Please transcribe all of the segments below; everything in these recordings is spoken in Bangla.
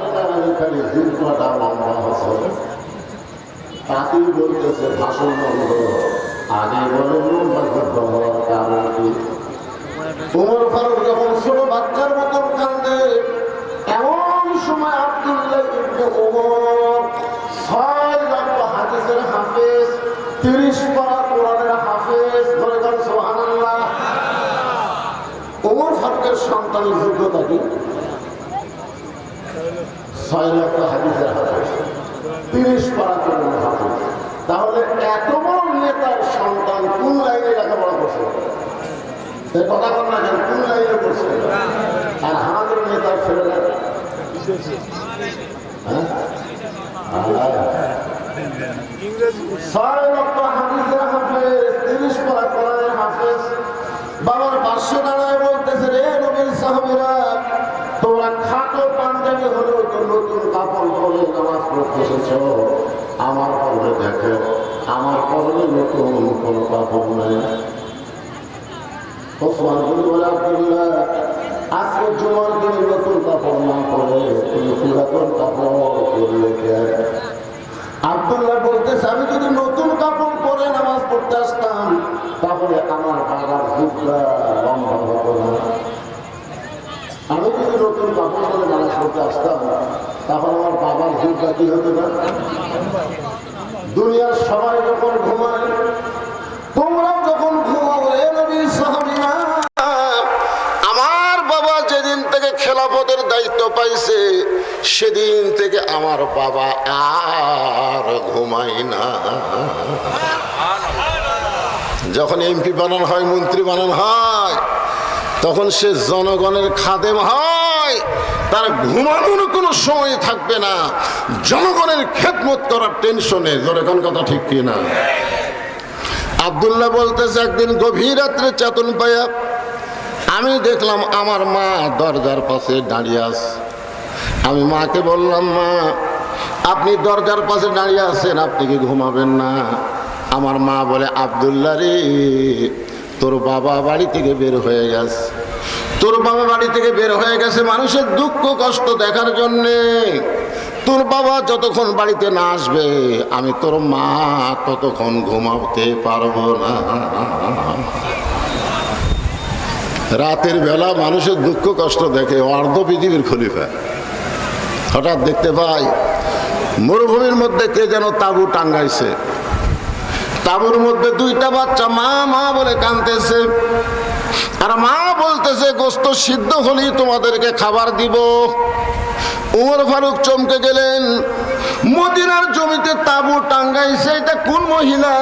আমি খালি লম্বা হচ্ছে তাকেই বলতেছে ভাষণ আগে বলে কারণ কি উমর ফারুক যখন ছোট বাচ্চার মতন কান্দে এমন সময় আব্দুল্লাহ ইবনে ওমর ছয় লক্ষ হাদিসের তিরিশ পারা কোরআনের হাফেজ ধরে গেল ওমর ফারুকের সন্তানের যোগ্যতা কি? ছয় লক্ষ হাদিসের হাফেজ তিরিশ পারা কোরআনের হাফেজ তাহলে এত বড় নেতার সন্তান কোন লাইনে লেখাপড়া করছে? কথা বল না কেন, কোন লাইনে করছে? আর আমাদের নেতার ছেলেরা? হ্যাঁ? ছয় লক্ষ আমার পরে দেখো, আমার পরে নতুন কোনো কাপড় নেই ওসমান বলে আব্দুল্লাহ, আজকে জুমার দিনে নতুন কাপড় না পরে তুমি পুরাতন কাপড় পরলে আব্দুল্লাহ বলতেছে, আমি যদি নতুন কাপড় পরে নামাজ পড়তে আসতাম, তাহলে আমার বাবার হুকরা লম্বা হতো না। আমি যদি নতুন কাপড় পরে নামাজ পড়তে আসতাম তাহলে আমার বাবার হুকরা কি হতো না দুনিয়ার সবাই যখন ঘুমায়, তোমরাও যখন ঘুমাও আমার বাবা যেদিন থেকে খেলাফতের দায়িত্ব পাইছে, সেদিন থেকে আমার বাবা আর ঘুমাই না। যখন এমপি বানানো হয়, মন্ত্রী বানানো হয়, তখন সে জনগণের খাদেম হয়। তার ঘুমানোর কোনো সময় থাকবে না। জনগণের খেদমত করার টেনশনে জনগণ কথা ঠিক কিনা? আবদুল্লাহ বলতেছে, একদিন গভীর রাত্রে চেতন পায়া আমি দেখলাম আমার মা দরজার পাশে দাঁড়িয়ে আস আমি মাকে বললাম, মা, আপনি দরজার পাশে দাঁড়িয়ে আছেন, আপনি কি ঘুমাবেন না? আমার মা বলে, আবদুল্লাহ রে, তোর বাবা বাড়ি থেকে বের হয়ে গেছে। তোর বাবা বাড়ি থেকে বের হয়ে গেছে মানুষের দুঃখ কষ্ট দেখার জন্যে। তোর বাবা যতক্ষণ বাড়িতে না আসবে, আমি তোর মা ততক্ষণ ঘুমাতে পারব না। রাতের বেলা মানুষের দুঃখ কষ্ট দেখে অর্ধ পৃথিবীর খলিফা। হঠাৎ দেখতে পাই, মরুভূমির মধ্যে কে যেন তাবু টাঙ্গাইছে। তাবুর মধ্যে দুইটা বাচ্চা মা মা বলে কানতেছে আর মা বলতেছে, গোস্ত সিদ্ধ হলেই তোমাদেরকে খাবার দিব। উমর ফারুক চমকে গেলেন। মদিনার জমিতে তাবু টাঙ্গাইছে, এটা কোন মহিলা?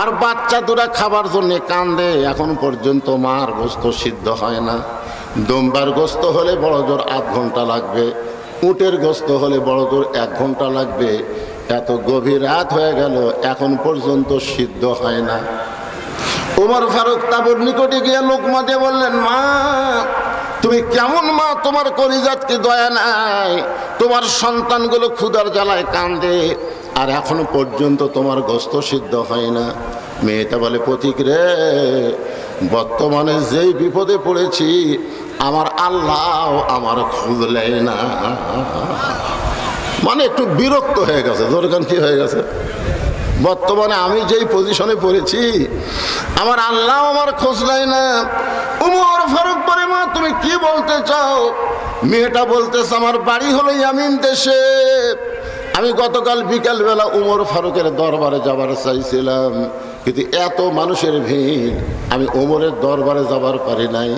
আর বাচ্চা দুরা খাবার জন্য কান্দে, এখন পর্যন্ত মার গোস্ত সিদ্ধ হয় না। দোমবার গোস্ত হলে বড় জোর আধ ঘণ্টা লাগবে, উটের গোস্ত হলে বড় জোর এক ঘণ্টা লাগবে। এত গভীর রাত হয়ে গেল, এখন পর্যন্ত সিদ্ধ হয় না। উমর ফারুক তাবুর নিকটে গিয়ে লোকমা দিয়ে বললেন, মা, তুমি কেমন মা? তোমার কলিজাত কি দয়া নাই? তোমার সন্তানগুলো ক্ষুদার জ্বালায় কান্দে। আর এখনও পর্যন্ত তোমার গস্ত সিদ্ধ হয় না। মেয়েটা বলে, প্রতীক রে, বর্তমানে যেই বিপদে পড়েছি, আমার আল্লাহ আমার খুঁজলেই না। মানে একটু বিরক্ত হয়ে গেছে, দরকার কি হয়ে গেছে? বর্তমানে আমি যেই পজিশনে পড়েছি, আমার আল্লাহ আমার খোঁজ নাই না। উমর ফারুক পরে মা, তুমি কি বলতে চাও? মেয়েটা বলতেছে, আমার বাড়ি হলো ইয়ামিন দেশে। আমি গতকাল বিকালবেলা উমর ফারুকের দরবারে যাবার চাইছিলাম। কিন্তু এত মানুষের ভিড়, আমি ওমরের দরবারে যাবার পারি নাই।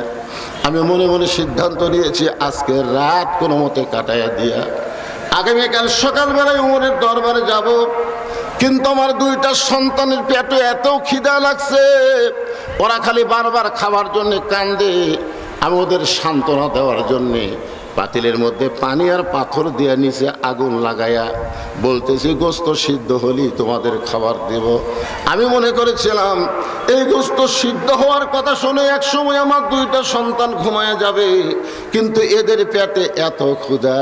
আমি মনে মনে সিদ্ধান্ত নিয়েছি, আজকে রাত কোনো মতে কাটাইয়া দিয়া। আগামীকাল সকালবেলায় উমরের দরবারে যাব। কিন্তু আমার দুইটা সন্তানের পেটে এত খিদা লাগছে। ওরা খালি বারবার খাবার জন্য কান্দে, আমি ওদের সান্ত্বনা দেওয়ার জন্যে পাতিলের মধ্যে পানি আর পাথর দিয়ে নিচে আগুন লাগাইয়া বলতেছি, গোস্ত সিদ্ধ হলি তোমাদের খাবার দেব। আমি মনে করেছিলাম, এই গোস্ত সিদ্ধ হওয়ার কথা শুনে এক সময় আমার দুইটা সন্তান ঘুমায় যাবে, কিন্তু এদের পেটে এত ক্ষুধা,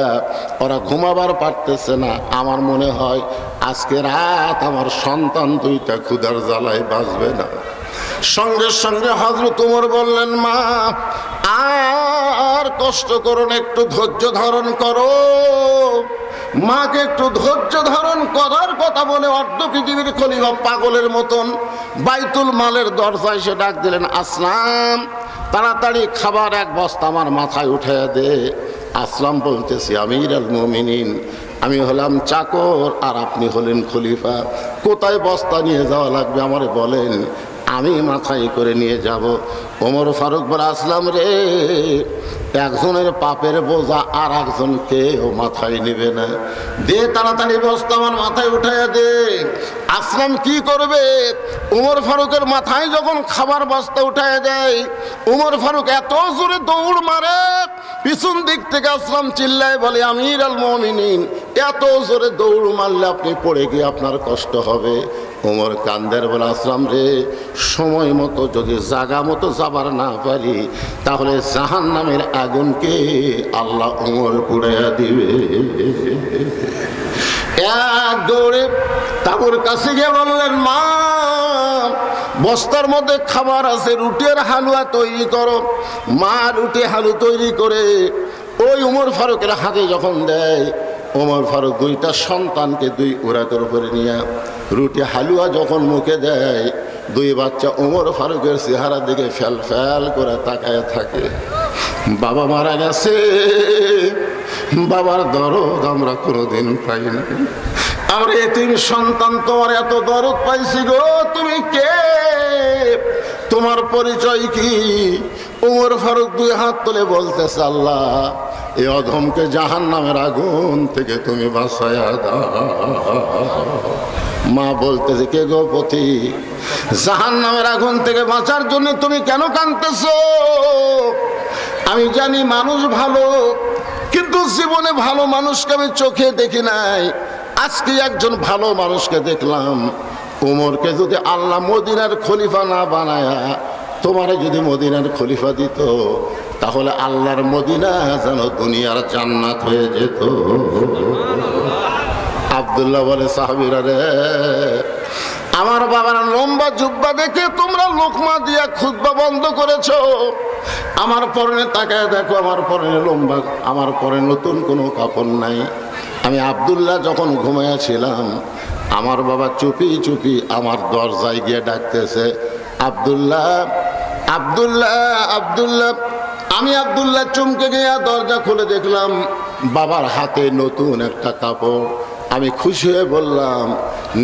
ওরা ঘুমাবার পারতেছে না। আমার মনে হয়, আজকে রাত আমার সন্তান দুইটা ক্ষুধার জ্বালায় বাঁচবে না। সঙ্গে সঙ্গে হজরত উমর বললেন, মা আ আর কষ্ট করো না একটু ধৈর্য ধারণ করো। মাকে একটু ধৈর্য ধারণ করার কথা বলে অর্ধ পৃথিবীর খলিফা পাগলের মতন বাইতুল মালের দরজায় সে ডাক দিলেন, আসলাম। তাড়াতাড়ি খাবার এক বস্তা আমার মাথায় উঠে দে। আসলাম বলতেছি, আমির আল মমিনিন, আমি হলাম চাকর আর আপনি হলেন খলিফা। কোথায় বস্তা নিয়ে যাওয়া লাগবে আমারে বলেন? আমি মাথায় করে নিয়ে যাব। ওমর ফারুক বলে, আসলাম রে। একজনের পাপের বোঝা আর একজনকে ও মাথায় নেবে না। দে তাড়াতাড়ি বস্তা আমার মাথায় উঠাইয়া দে। আসলাম, কি করবে? উমর ফারুকের মাথায় যখন খাবার বস্তা উঠাইয়া দেয় উমর ফারুক এত জোরে দৌড় মারে, পিছন দিক থেকে আসলাম চিল্লায় বলে, আমির আল মমিনিন এত জোরে দৌড় মারলে আপনি পড়ে গিয়ে আপনার কষ্ট হবে। ওমর কান্দের বলে, আসলাম রে, সময় মতো যদি জাগা মতো যাবার না পারি, তাহলে জাহান নামের আগুনকে আল্লাহ ওমর পুড়াইয়া দিবে। এক দৌড়ে তাবুর কাছে গিয়ে বললেন, মা, বস্তার মধ্যে খাবার আছে, রুটির হালুয়া তৈরি করো। মা রুটি, হালু তৈরি করে ওই উমর ফারুকের হাতে যখন দেয় ওমর ফারুক দুইটা সন্তানকে দুই উড়াতের উপরে নিয়ে রুটি হালুয়া যখন মুখে দেয়, দুই বাচ্চা ওমর ফারুকের চেহারা দিকে ফেল ফেল করে তাকায় থাকে। বাবা মারা গেছে, বাবার দরদ আমরা কোনোদিন পাই না। আমরা এতিম সন্তান তোমার এত দরদ পাইছি গো, তুমি কে? তোমার পরিচয় কি? উমর ফারুক দুই হাত তুলে বলতেছে, আল্লাহ এ অধমকে জাহান নামের আগুন থেকে তুমি বাসায়া দাও। মা বলতেছে কে গো পথি? জাহান নামের আগুন থেকে বাঁচার জন্য তুমি কেন কাঁদতেছো? আমি জানি মানুষ ভালো, কিন্তু জীবনে ভালো মানুষকে আমি চোখে দেখি নাই। আজকে একজন ভালো মানুষকে দেখলাম। উমরকে যদি আল্লাহ মদিনার খলিফা না বানায়া, তোমারে যদি মদিনার খলিফা দিত, তাহলে আল্লাহর মদিনা যেন দুনিয়ার জান্নাত হয়ে যেত। আবদুল্লাহ বলে, সাহাবিরা রে, আমার বাবার লম্বা জুব্বা দেখে তোমরা লোকমা দিয়া খুদ্া বন্ধ করেছ। আমার পরনে তাকায় দেখো, আমার পরনে লম্বা, আমার পরে নতুন কোনো কাপড় নাই। আমি আবদুল্লাহ যখন ঘুমাইয়াছিলাম আমার বাবা চুপি চুপি আমার দরজায় গিয়ে ডাকতেছে, আবদুল্লাহ আবদুল্লাহ আবদুল্লাহ। আমি আবদুল্লাহ চমকে গিয়ে দরজা খুলে দেখলাম, বাবার হাতে নতুন একটা কাপড়। আমি খুশি হয়ে বললাম,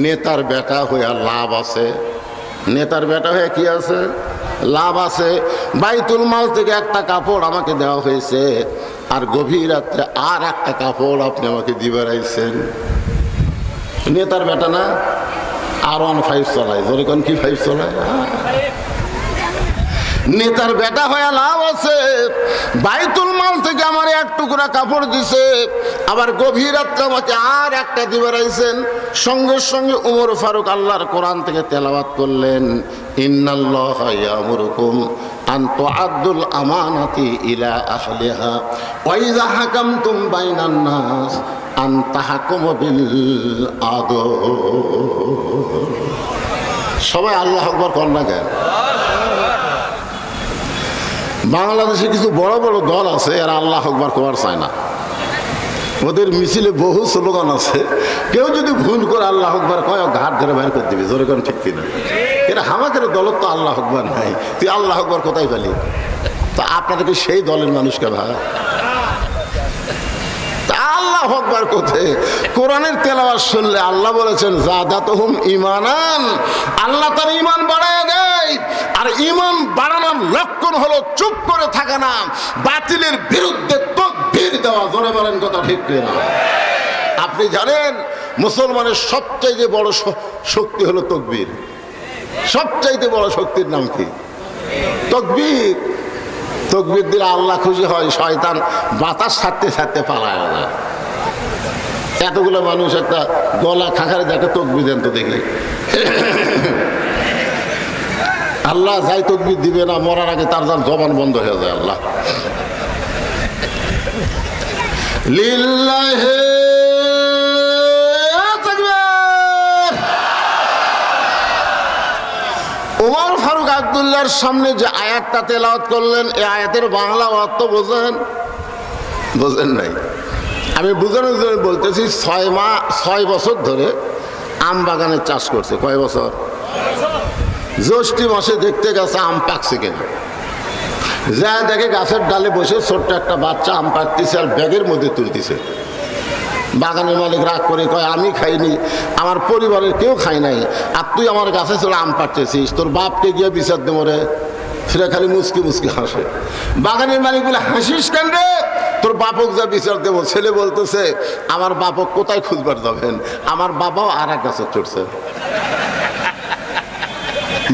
নেতার বেটা হয়ে লাভ আছে। নেতার বেটা হয়ে কি আছে? লাভ আছে। বাইতুল মাল থেকে একটা কাপড় আমাকে দেওয়া হয়েছে, আর গভীর রাত্রে আর একটা কাপড় আপনি আমাকে দিবে রাইছেন নেতার বেটা না? আর ওয়ান ফাইভ চলায়। যেরকম কি ফাইভ চলায়? নেতার বেটা হয়ে লাভ আছে। বাইতুল মাল থেকে আমার এক টুকরা কাপড় দিছে। আবার গভীর রাত্রে আমাকে আর একটা দিবে রাইছেন সঙ্গে সঙ্গে উমর ফারুক আল্লাহর কোরআন থেকে তেলাওয়াত করলেন, ইন্নাল্লাহ আন ইলা আন সবাই আল্লাহ কর না কেন? বাংলাদেশে কিছু বড় বড় দল আছে, এরা আল্লাহ আকবার করার চায় না। ওদের মিছিলে বহু স্লোগান আছে। কেউ যদি ভুল করে আল্লাহ আকবার কয় ঘাট ধরে বাইর করে দিবি, জোরে কোন ঠিক কিনা। এরা হামাকের দলত তো আল্লাহ আকবার নাই। তুই আল্লাহ আকবার কোথায় পেলি? তা আপনাদেরকে সেই দলের মানুষকে ভাই। আল্লাহ কোথায়? শুনলে আল্লাহ বলেছেন ইমানান আল্লাহ তার ইমান বাড়ায় দেয়। আর ইমান বাড়ানোর লক্ষণ হলো চুপ করে থাকা না, বাতিলের বিরুদ্ধে তকবীর দেওয়া, জোরে বলেন কথা ঠিক কিনা? আপনি জানেন, মুসলমানের সবচাইতে বড় শক্তি হলো তকবীর। সবচাইতে বড় শক্তির নাম কি? তকবীর। তকবীর দিলে আল্লাহ খুশি হয়, শয়তান বাতাস ছাড়তে ছাড়তে পালায় না। এতগুলো মানুষ একটা গলা খাখারে দেখে তকবি দেন তো দেখি। আল্লাহ যাই তকবির দিবে না, মরার আগে তার যার জবান বন্ধ হয়ে যায় আল্লাহ। লিল্লাহে। ওমর ফারুক আবদুল্লাহর সামনে যে আয়াতটা তেলাওয়াত করলেন এই আয়াতের বাংলা অর্থ বোঝেন? বোঝেন নাই। আমি বোঝানোর জন্য বলতেছি, ছয় মা, ছয় বছর ধরে আম বাগানের চাষ করছে, কয় বছর? জ্যৈষ্ঠী মাসে দেখতে গেছে আম পাকছে কিনা। যা দেখে গাছের ডালে বসে ছোট্ট একটা বাচ্চা আম পাকতেছে আর ব্যাগের মধ্যে তুলতেছে। বাগানের মালিক রাগ করে কয়, আমি খাইনি, আমার পরিবারের কেউ খাই নাই। আর তুই আমার গাছে চলে আম পাড়তেছিস তোর বাপকে গিয়ে বিচার দে মরে সেটা খালি মুসকি মুসকি হাসে। বাগানের মালিক বলে, হাসিস কেন রে? তোর বাপক যা বিচার দেবো, ছেলে বলতেছে, আমার বাপক কোথায় খুঁজবার যাবেন? আমার বাবাও আর এক গাছে চড়ছে।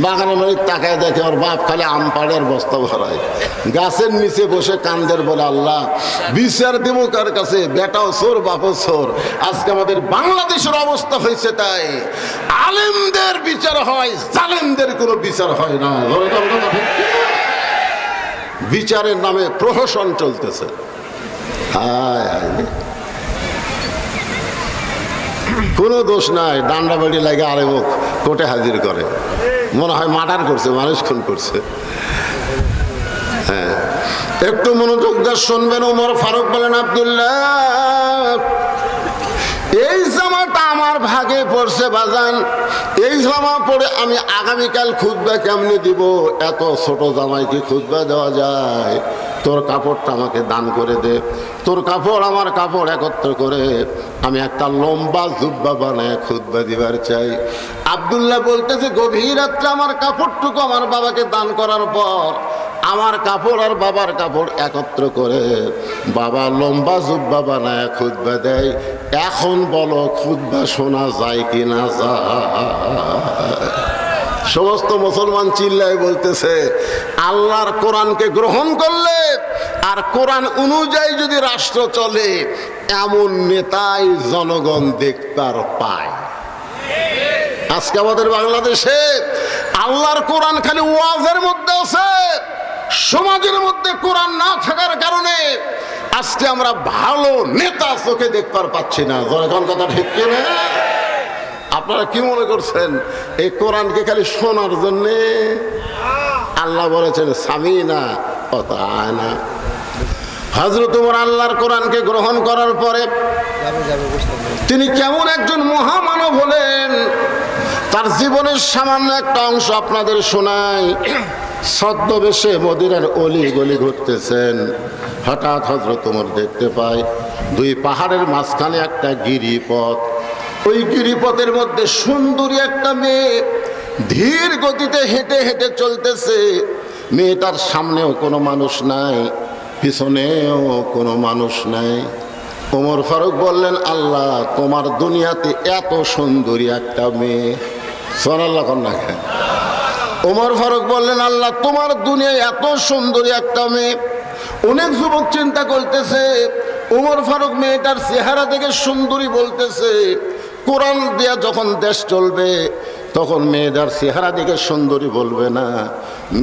বাগানের মালিক তাকায় দেখে ওর বাপ খালি আম পাড়ে আর বস্তা ভরায়। গাছের নিচে বসে কান্দের বলে, আল্লাহ, বিচার দেবো কার কাছে? বেটাও সোর, বাপও সোর। আজকে আমাদের বাংলাদেশের অবস্থা হয়েছে তাই। আলেমদের বিচার হয়, জালেমদের কোনো বিচার হয় না? বিচারের নামে প্রহসন চলতেছে। কোনো দোষ নাই, ডান্ডা বাড়ি লাগে মুখ কোর্টে হাজির করে। মনে হয় মার্ডার করছে, মানুষ খুন করছে। হ্যাঁ। একটু মনোযোগ দিয়ে শুনবেন ওমর ফারুক বলেন, আব্দুল্লাহ, এই জামাটা আমার ভাগে পড়ছে বাজান। এই জামা পরে আমি আগামীকাল খুদবা কেমনি দিব? এত ছোট জামাইকে খুদবা দেওয়া যায়? তোর কাপড়টা আমাকে দান করে দে। তোর কাপড় আমার কাপড় একত্র করে আমি একটা লম্বা জুব্বা বানায় খুদবা দিবার চাই। আবদুল্লাহ বলতেছে, গভীর রাত্রে আমার কাপড়টুকু আমার বাবাকে দান করার পর আমার কাপড় আর বাবার কাপড় একত্র করে বাবা লম্বা জুব্বা বানায় খুদবা দেয়। এখন বলো খুদবা শোনা যায় কি না সমস্ত মুসলমান চিল্লায় বলতেছে, আল্লাহর কোরআনকে গ্রহণ করলে আর কোরআন অনুযায়ী যদি রাষ্ট্র চলে, এমন নেতাই জনগণ দেখতার পায়। আজকে আমাদের বাংলাদেশে আল্লাহর কোরআন খালি ওয়াজের মধ্যে আছে সমাজের মধ্যে কোরআন না থাকার কারণে আজকে আমরা ভালো নেতা চোখে দেখবার পাচ্ছি না। জনগণ কথা ঠিক কিনা আপনারা কি মনে করছেন এই কোরআনকে খালি শোনার জন্যে আল্লাহ বলেছেন স্বামী না অত না হজরত তোমার আল্লাহর কোরআনকে গ্রহণ করার পরে তিনি কেমন একজন মহামানব হলেন তার জীবনের সামান্য একটা অংশ আপনাদের শোনাই। ছদ্মবেশে মদিনার অলি গলি ঘুরতেছেন। হঠাৎ হজরত তোমার দেখতে পায়, দুই পাহাড়ের মাঝখানে একটা গিরিপথ। ওই গিরিপথের মধ্যে সুন্দরী একটা মেয়ে ধীর গতিতে হেঁটে হেঁটে চলতেছে। মেয়েটার সামনেও কোনো মানুষ নাই, পিছনেও কোনো মানুষ নাই। ওমর ফারুক বললেন, আল্লাহ, তোমার দুনিয়াতে এত সুন্দরী একটা মেয়ে। ওমর ফারুক বললেন, আল্লাহ, তোমার দুনিয়ায় এত সুন্দরী একটা মেয়ে, অনেক যুবক চিন্তা করতেছে, ওমর ফারুক মেয়েটার চেহারা থেকে সুন্দরী বলতেছে, কোরআন দেয়া যখন দেশ চলবে, তখন মেয়েদার চেহারা দিকে সুন্দরী বলবে না।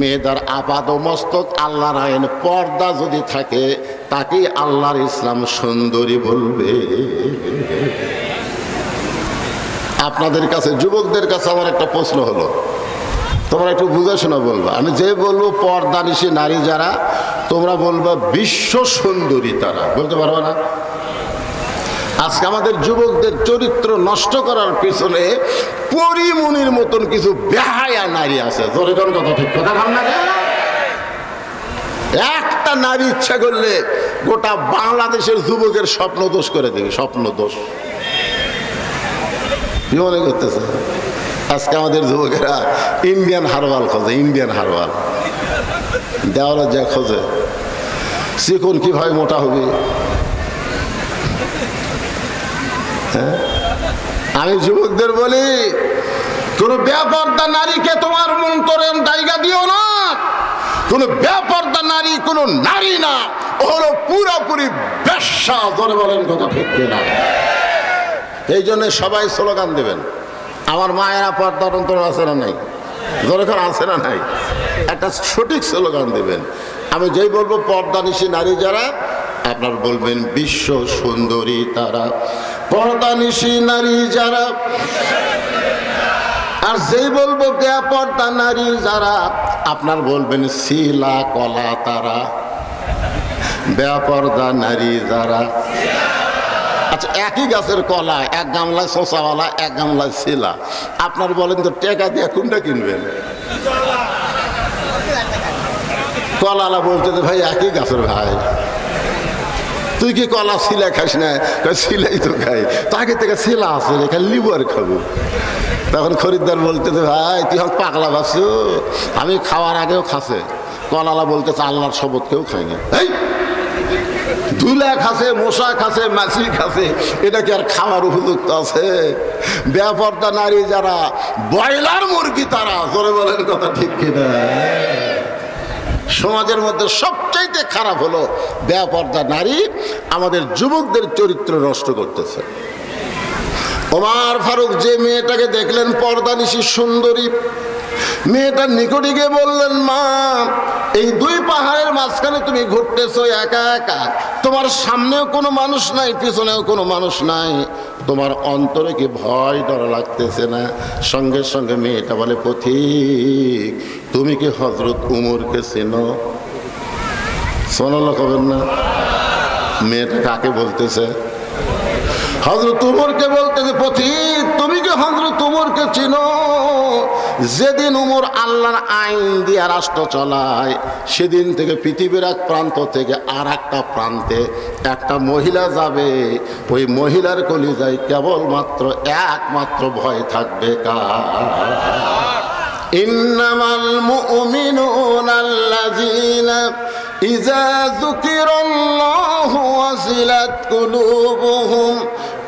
মেয়েদার আপাদ মস্তক আল্লাহর আইন পর্দা যদি থাকে তাকে আল্লাহর ইসলাম সুন্দরী বলবে। আপনাদের কাছে, যুবকদের কাছে আমার একটা প্রশ্ন হলো। তোমরা একটু বুঝে শোনা বলবা। আমি যে বলব, পর্দা নিশি নারী যারা, তোমরা বলবা বিশ্ব সুন্দরী তারা। বলতে পারবে না? আজকে আমাদের যুবকদের চরিত্র নষ্ট করার পিছনে পরিমনির মতন কিছু বেহায়া নারী আছে। কথা, ঠিক কথা ভাব না একটা নারী ইচ্ছা করলে গোটা বাংলাদেশের যুবকের স্বপ্ন দোষ করে দেবে স্বপ্ন দোষ মনে করতেছে। আজকে আমাদের যুবকেরা ইন্ডিয়ান হারবাল খোঁজে ইন্ডিয়ান হারবাল দেওয়ালে যা খোঁজে। চিকন কীভাবে মোটা হবে? হ্যাঁ? আমি যুবকদের বলি, কোন ব্যাপারটা নারীকে তোমার মন্তরের জায়গা দিও না। কোন ব্যাপারটা নারী, কোন নারী না। ও হলো পুরোপুরি ব্যবসা ধরে বলেন কথা ঠিক না এই জন্য সবাই স্লোগান দেবেন। আমার মায়েরা পর্দা অন্তর আছে না নাই? দরকার আছে না নাই? একটা সঠিক স্লোগান দেবেন। আমি যেই বলব, পর্দা নিশি নারী যারা, আপনার বলবেন বিশ্ব সুন্দরী তারা। পর্দা নিশি নারী যারা, আর যেই বলব বেপর্দা নারী যারা, আপনার বলবেন শিলা কলা তারা। বেপর্দা নারী যারা একই গাছের কলা, এক গামলায় শশাওয়ালা এক গামলায় শিলা। আপনার বলেন তো, টেকা দিয়ে কোনটা কিনবেন? কলালা বলতে ভাই, একই গাছের ভাই। তুই কি কলা শিলা খাস না? শিলাই তো খাই। তাকে থেকে শিলা আছে রে লিবু খাব। তখন খরিদ্দার বলতে যে, ভাই, তুই হক পাগলা ভাবছ? আমি খাওয়ার আগেও খাসে। কলালা বলতেছে আল্লাহর শপথ কেউ খায়নি এই ধুলা খাসে মশা খাসে মাছি খাসে, এটা কি আর খাওয়ার উপযুক্ত আছে? ব্যাপারটা নারী যারা ব্রয়লার মুরগি তারা, জোরে বলেন কথা ঠিক কিনা? সমাজের মধ্যে সবচাইতে খারাপ হলো ব্যাপারটা নারী আমাদের যুবকদের চরিত্র নষ্ট করতেছে। ওমার ফারুক যে মেয়েটাকে দেখলেন, পর্দানিশি সুন্দরী মেয়েটার নিকটে গিয়ে বললেন, মা, এই দুই পাহাড়ের মাঝখানে তুমি ঘুরতেছো একা একা। তোমার সামনেও কোনো মানুষ নাই, পিছনেও কোনো মানুষ নাই। তোমার অন্তরে কি ভয় ডর লাগতেছে না? সঙ্গে সঙ্গে মেয়েটা বলে, পথিক, তুমি কি হজরত উমরকে চেনো? শোনালো খবর না? মেয়েটা কাকে বলতেছে? হজরত উমরকে বলতেছে, পথিক, তুমি কি হজরত উমরকে চিনো? যেদিন উমর আল্লাহর আইন দিয়ে রাষ্ট্র চলায়, সেদিন থেকে পৃথিবীর এক প্রান্ত থেকে আর একটা প্রান্তে একটা মহিলা যাবে। ওই মহিলার কলিজায় কেবলমাত্র একমাত্র ভয় থাকবে ইন্নামাল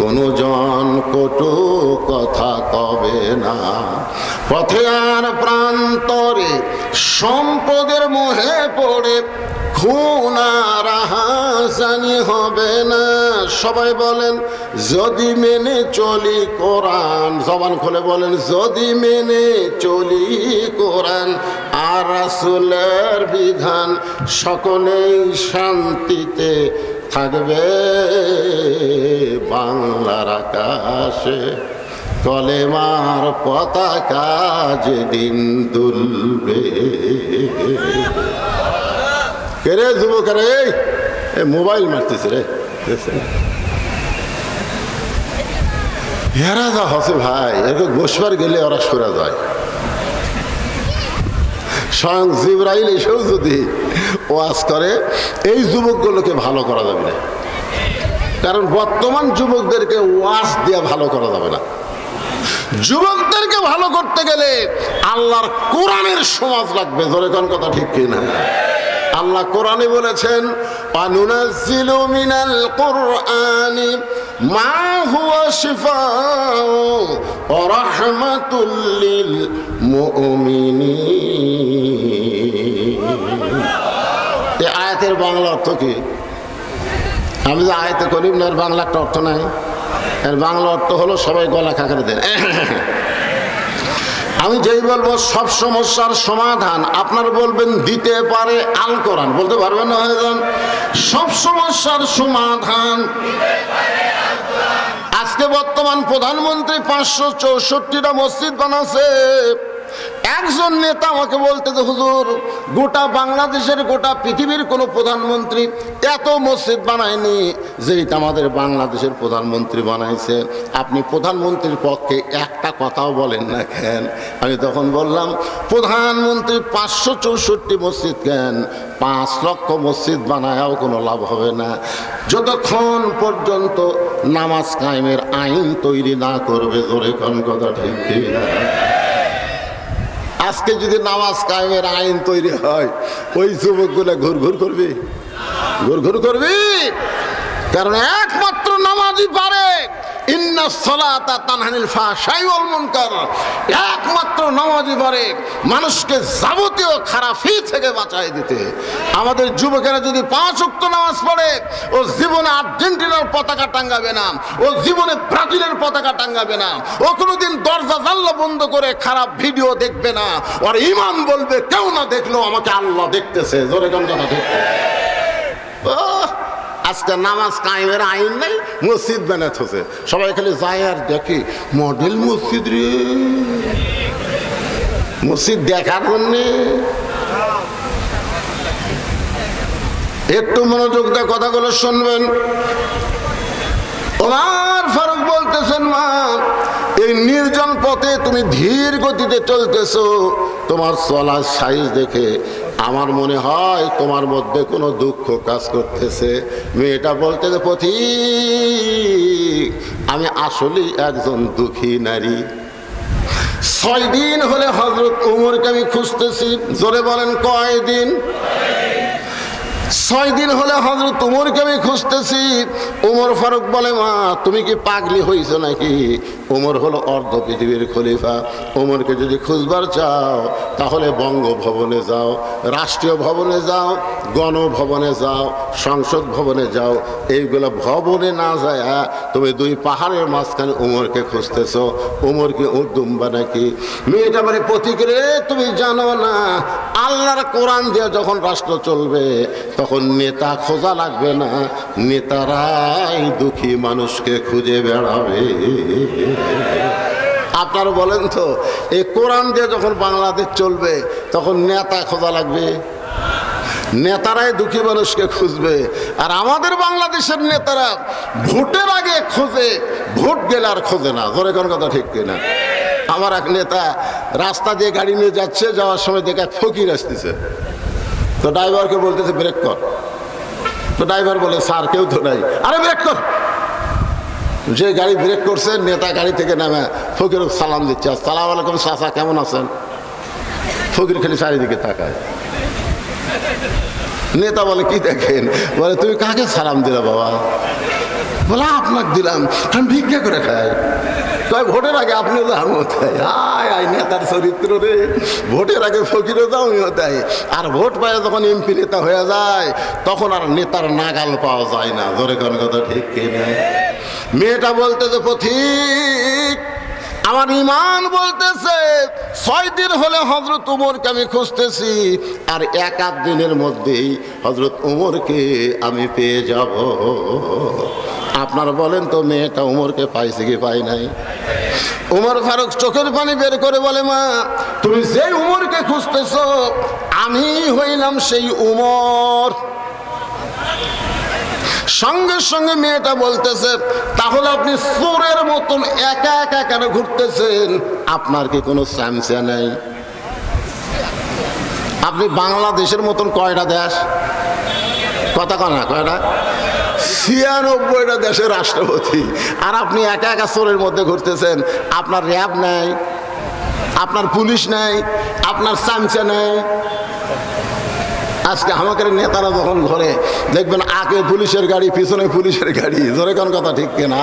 কোনো জন কটু কথা কবে না। পথে আর প্রান্তরে সম্পদের মোহে পড়ে, খুন হাসানি হবে না। সবাই বলেন, যদি মেনে চলি কোরআন। জবান খুলে বলেন, যদি মেনে চলি কোরআন আর রাসুলের বিধান, সকলেই শান্তিতে থাকবে। বাংলার আকাশে কলেমার পতাকা যেদিন দুলবে। কে রে যুবক রে এ মোবাইল মারতেছে রে? এরা যা হসে ভাই, এরকম বসবার গেলে ওরা সরে যায়। স্বয়ং জিব্রাইল এসেও যদি ওয়াজ করে, এই যুবকগুলোকে ভালো করা যাবে না। কারণ বর্তমান যুবকদেরকে ওয়াজ দিয়ে ভালো করা যাবে না। যুবকদেরকে ভালো করতে গেলে আল্লাহর কোরআনের সমাজ লাগবে। ধরে কোন কথা ঠিক কিনা? আল্লাহ কোরআনে বলেছেন আয়াতের বাংলা অর্থ কি? আমি যে আয়াতে করিম না, এর বাংলা একটা অর্থ নাই। এর বাংলা অর্থ হলো সবাই গলা খাকারে দেন। আমি যেই বলব, সব সমস্যার সমাধান আপনার বলবেন, দিতে পারে আল কোরআন। বলতে পারবেন না, হয়ে সব সমস্যার সমাধান আজকে বর্তমান প্রধানমন্ত্রী পাঁচশো চৌষট্টিটা মসজিদ বানাচ্ছে একজন নেতা আমাকে বলতে যে, হুজুর, গোটা বাংলাদেশের গোটা পৃথিবীর কোনো প্রধানমন্ত্রী এত মসজিদ বানায়নি যেটা আমাদের বাংলাদেশের প্রধানমন্ত্রী বানাইছে। আপনি প্রধানমন্ত্রীর পক্ষে একটা কথাও বলেন না কেন? আমি তখন বললাম, প্রধানমন্ত্রী পাঁচশো চৌষট্টি মসজিদ কেন? পাঁচ লক্ষ মসজিদ বানায়াও কোনো লাভ হবে না। যতক্ষণ পর্যন্ত নামাজ কায়েমের আইন তৈরি না করবে, জোরে কোন কথা ঠিক ঠিক না আজকে যদি নামাজ কায়েমের আইন তৈরি হয়, ওই যুবকগুলো ঘুর ঘুর করবে। ঘুর ঘুর করবি। কারণ একমাত্র নামাজই পারে। একমাত্র নামাজি পারে মানুষকে যাবতীয় খারাপি থেকে বাঁচাই দিতে। আমাদের যুবকেরা যদি পাঁচ ওয়াক্ত নামাজ পড়ে, ও জীবনে আর্জেন্টিনার পতাকা টাঙ্গাবে না, ও জীবনে ব্রাজিলের পতাকা টাঙ্গাবে না, ও কোনোদিন দরজা জানলা বন্ধ করে খারাপ ভিডিও দেখবে না ওর ইমান বলবে, কেউ না দেখলেও আমাকে আল্লাহ দেখতেছে। জোরে কথা দেখতে আজকে নামাজ কায়েমের আইন নাই, মসজিদ বানাত হচ্ছে সবাই খালি যায় আর দেখে, মডেল মসজিদ রে। মসজিদ দেখার জন্যে। একটু মনোযোগ দিয়ে কথাগুলো শুনবেন। ওমার ফারুক বলতেছেন, মা, এই নির্জন পথে তুমি ধীর গতিতে চলতেছো। তোমার চলার সাইজ দেখে আমার মনে হয় তোমার মধ্যে কোনো দুঃখ কাজ করতেছে। মেয়েটা বলতে যে পথি আমি আসলেই একজন দুঃখী নারী। ছয় দিন হলে হজরত উমরকে আমি খুঁজতেছি। জোরে বলেন কয়দিন ছয় দিন হলে হজরত উমরকে আমি খুঁজতেছি। উমর ফারুক বলে, মা, তুমি কি পাগলি হয়েছ নাকি? উমর হলো অর্ধ পৃথিবীর খলিফা। উমরকে যদি খুঁজবার চাও, তাহলে বঙ্গভবনে যাও, রাষ্ট্রীয় ভবনে যাও, গণভবনে যাও, সংসদ ভবনে যাও। এইগুলো ভবনে না যায় তুমি দুই পাহাড়ের মাঝখানে উমরকে খুঁজতেছ। উমর কি উদ্দুম্বা নাকি? মেয়েটা মানে প্রতিক্রিয়া তুমি জানো না, আল্লাহর কোরআন দিয়ে যখন রাষ্ট্র চলবে তখন নেতা খোঁজা লাগবে না। নেতারাই দুঃখী মানুষকে খুঁজে বেড়াবে। আপনারা বলেন তো, এই কোরআন দিয়ে যখন বাংলাদেশ চলবে, তখন নেতা খোঁজা লাগবে? নেতারাই দুঃখী মানুষকে খুঁজবে। আর আমাদের বাংলাদেশের নেতারা ভোটের আগে খোঁজে, ভোট গেলে আর খোঁজে না। ধরে কোন কথা ঠিক কিনা? আমার এক নেতা রাস্তা দিয়ে গাড়ি নিয়ে যাচ্ছে, যাওয়ার সময় দেখে ফকির আসতেছে। তো ড্রাইভারকে বলতেছে, ব্রেক কর। তো ড্রাইভার বলে, স্যার, কেউ তো নাই। আরে, ব্রেক কর। যে গাড়ি ব্রেক করছে, নেতা গাড়ি থেকে নামে, ফকির, সালাম দিচ্ছে। আসসালাম আলাইকুম, চাচা, কেমন আছেন? ফকির খালি চারিদিকে তাকায়। নেতা বলে, কি দেখেন? বলে, তুমি কাকে সালাম দিলা বাবা? বলে, আপনাকে দিলাম। আমি ভিক্ষা করে খাই। কয়, ভোটের আগে আপনিও তো আমিও তাই আয় আয়, নেতার চরিত্র রে। ভোটের আগে ফকিরও যাও তাই আর ভোট পায় যখন এমপি নেতা হয়ে যায়, তখন আর নেতার নাগাল পাওয়া যায় না। জোরে কোন কথা ঠিক কিনা মেয়েটা বলতেছে পথিক আমার ইমান বলতেছে, ছয় দিন হলে হজরত উমরকে আমি খুঁজতেছি, আর এক আধ দিনের মধ্যেই হজরত উমরকে আমি পেয়ে যাব। আপনারা বলেন তো, মেয়েটা উমরকে পাইছে কি পাই নাই? উমর ফারুক চোখের পানি বের করে বলে, মা, তুমি যে উমরকে খুঁজতেছ, আমি হইলাম সেই উমর। সঙ্গে সঙ্গে মেয়েটা বলতেছে, তাহলে আপনি চোরের মতন একা একা কেন ঘুরতেছেন? আপনার কি কোনো স্যামসা নেই? আপনি বাংলাদেশের মতন কয়টা দেশ? কথা কয়টা ছিয়ানব্বইটা দেশের রাষ্ট্রপতি। আর আপনি একা একা চোরের মধ্যে ঘুরতেছেন, আপনার র্যাব নেই, আপনার পুলিশ নেই, আপনার চামচা নেই। আজকে আমাদের নেতারা যখন ঘরে দেখবেন আগে পুলিশের গাড়ি, পিছনে পুলিশের গাড়ি, জোরে কোন কথা ঠিক কিনা।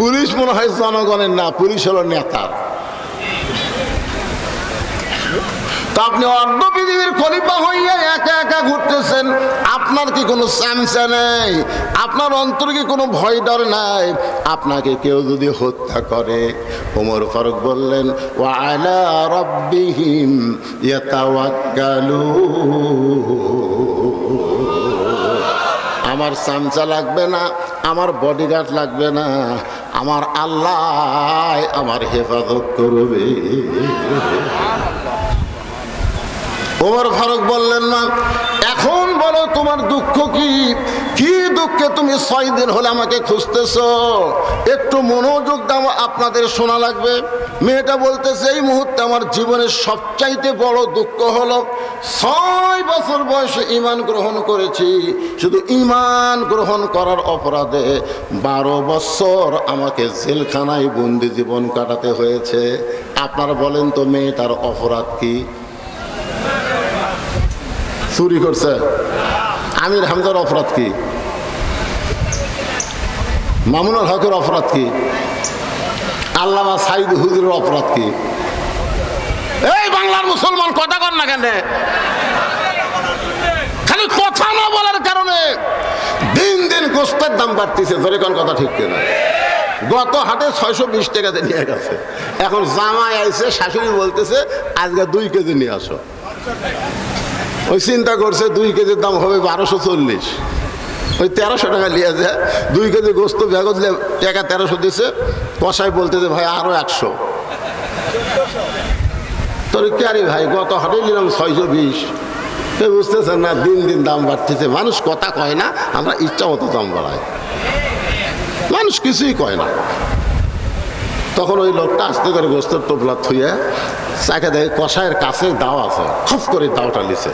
পুলিশ মনে হয় জনগণের না, পুলিশ হলো নেতার। তো আপনি অর্ধ পৃথিবীর খলিফা হইয়া একা একা ঘুরতেছেন। আপনার কি কোনো স্যামসা নেই? আপনার অন্তর কি কোনো ভয় ডর নাই? আপনাকে কেউ যদি হত্যা করে, ওমর ফারুক বললেন ওয়ালা রব্বিহিম ইয়াতাওয়াক্কালু। আমার সামচা লাগবে না, আমার বডিগার্ড লাগবে না, আমার আল্লাহ আমার হেফাজত করবে। ওমর ফারুক বললেন না এখন বলো তোমার দুঃখ কি? কি দুঃখে তুমি ছয় দিন হলে আমাকে খুঁজতেছ? একটু মনোযোগ দাও, আপনাদের শোনা লাগবে। মেয়েটা বলতেছে, এই মুহূর্তে আমার জীবনের সবচাইতে বড় দুঃখ হলো ছয় বছর বয়সে ইমান গ্রহণ করেছি। শুধু ইমান গ্রহণ করার অপরাধে বারো বছর আমাকে জেলখানায় বন্দি জীবন কাটাতে হয়েছে। আপনারা বলেন তো মেয়েটার অপরাধ কি? চুরি করছে। আমির হামজার অপরাধ কি? মামুনুল হকের অপরাধ কি? আল্লামা সাইদ হুজুরের অপরাধ কি? এই বাংলার মুসলমান কথা কর না কেন? খালি কথা না বলার কারণে দিন দিন গোস্তের দাম বাড়তেছে। ধরে কোন কথা ঠিক কিনা? গত হাটে ছয়শো বিশ টাকাতে নিয়ে গেছে। এখন জামাই আইছে, শাশুড়ি বলতেছে, আজকে দুই কেজি নিয়ে আসো। ওই চিন্তা করছে দুই কেজির দাম হবে বারোশো চল্লিশ। ওই তেরোশো টাকা নিয়ে যায়। দুই কেজি গোস্ত ব্যাগ দিলে টাকা তেরোশো দিছে। কষাই বলতেছে ভাই আরও একশো। তোর ক্যারি ভাই, গত হাটে নিলাম ছয়শো বিশ। কেউ বুঝতেছেন না, দিন দিন দাম বাড়তেছে। মানুষ কথা কয় না, আমরা ইচ্ছা মতো দাম বাড়াই। মানুষ কিছুই কয় না। তখন ওই লোকটা আস্তে করে গোস্তর টোপলা থুয়ে চাকে দেখে কষায়ের কাছে দাও আছে খপ করে দাওটা লিছে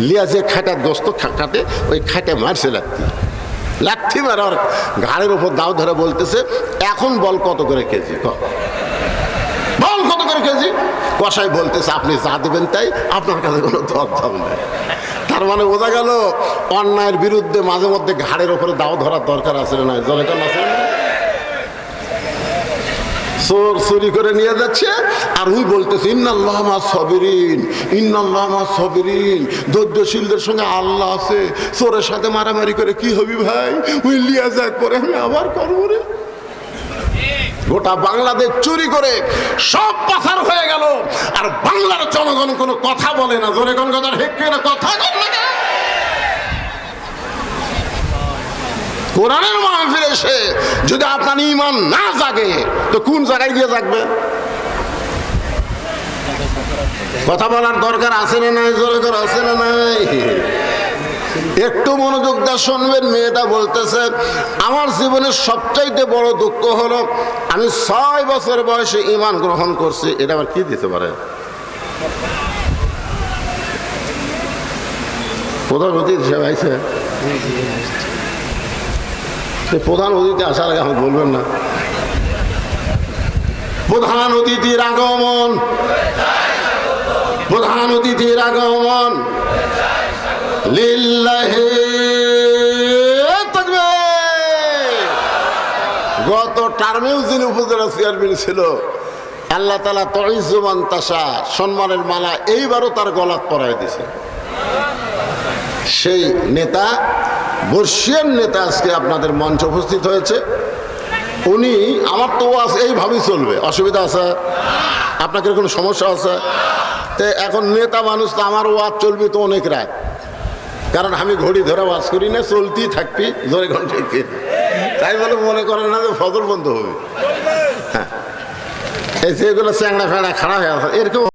লিয়া যে খাটার গোস্ত খা- কাটে ওই খাটে মারছে লাত্তি লাথি মারে আর ঘাড়ের উপর দাও ধরে বলতেছে, এখন বল কত করে কেজি? বল কত করে কেজি? কষাই বলতেছে, আপনি যা দেবেন তাই, আপনার কাছে কোনো দর দাম নেই। তার মানে বোঝা গেল, অন্যায়ের বিরুদ্ধে মাঝে মধ্যে ঘাড়ের ওপরে দাও ধরার দরকার আছে না জলে কেন আছে না? চোর চুরি করে নিয়ে যাচ্ছে। আর ওই বলতেছে, ইন্নাল্লাহ মা সবিরিন, ইন্নাল্লাহ মা সবিরিন। ধৈর্যশীলদের সঙ্গে আল্লাহ আছে। চোরের সাথে মারামারি করে কি হবি ভাই? ওই লিয়া যাক পরে আমি আবার করব রে। গোটা বাংলাদেশ চুরি করে সব পাচার হয়ে গেল। আর বাংলার জনগণ কোনো কথা বলে না। কোন কথা না কথা কন না। কোরআনের মাহফিল এসে যদি আপনার ইমান না জাগে, তো কোন জায়গায় গিয়ে জাগবে? কথা বলার দরকার আছে না নাই? জোরে করে আছে না নাই? একটু মনোযোগ দিয়ে শুনবেন, মেয়েটা বলতেছে, আমার জীবনের সবচাইতে বড় দুঃখ হলো, আমি ছয় বছর বয়সে ইমান গ্রহণ করছি। এটা আবার কি দিতে পারে? প্রধান অতিথি হিসেবে আইছে। সে প্রধান অতিথি আসার আগে আমাকে বলবেন না। প্রধান অতিথির আগমন। প্রধান অতিথির আগমন। গত টার্মেও যিনি উপজেলা চেয়ারম্যান ছিল, আল্লাহ তালা তহিজুমান তাসা সম্মানের মালা এইবারও তার গলাত পরাই দিছে সেই নেতা বর্ষিয়ান নেতা আজকে আপনাদের মঞ্চে উপস্থিত হয়েছে। উনি, আমার তো এইভাবেই চলবে। অসুবিধা আছে? আপনাকে কোনো সমস্যা আছে? তো এখন নেতা মানুষ তো আমার ওয়াজ চলবে তো অনেক রাত। কারণ আমি ঘড়ি ধরে ওয়াজ করি না, চলতেই থাকবি জোরে ঘণ্টা তাই বলে মনে করেন না যে ফজল বন্ধ হবে। হ্যাঁ। এই যেগুলো চ্যাংড়া ফ্যাংড়া খারাপ হয়ে এরকম